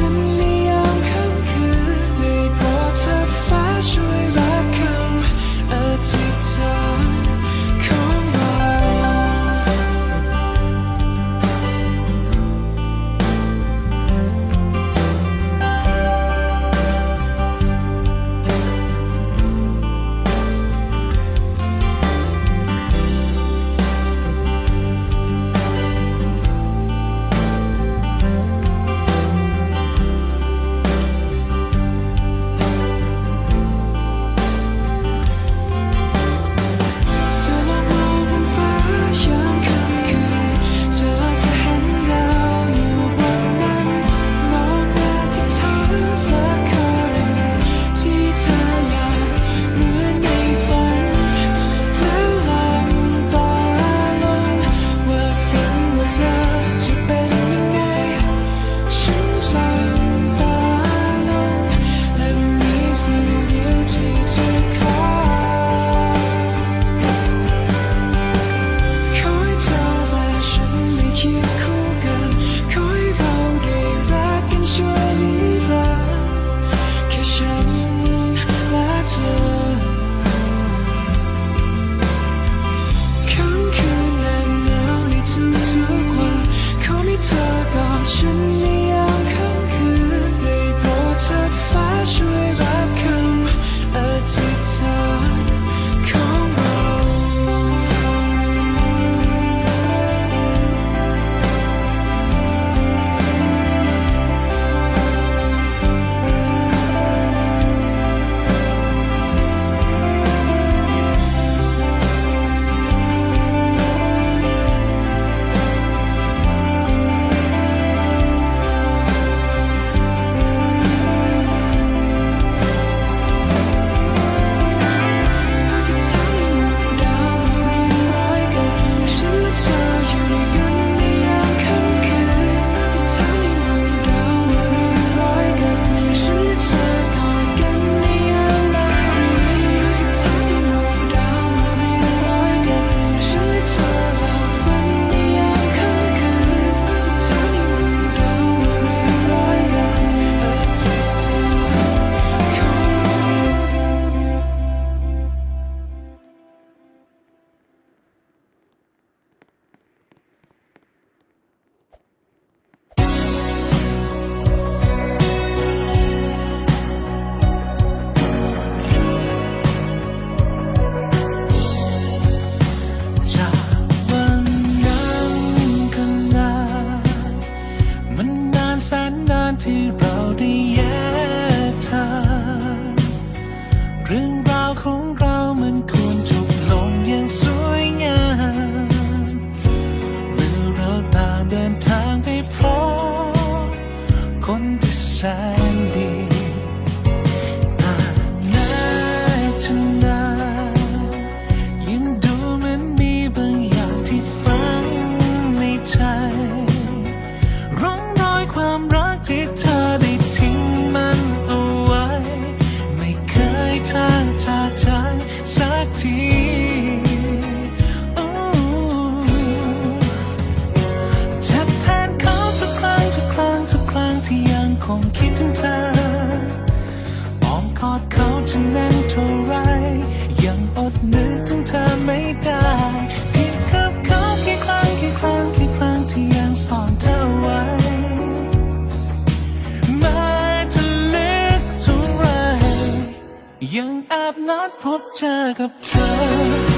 ฉันมี 你到底 งคิดถึงเธออมกอดเขาจะแน่นเท่าไร ยังอดนึกถึงเธอไม่ได้เพียงกับเขากี่ครั้งกี่ครั้งกี่ครั้งที่ยังสอนเธอไวม่จะเล็กเท่าไร ยังอาบนัดพบเจอกับเธอ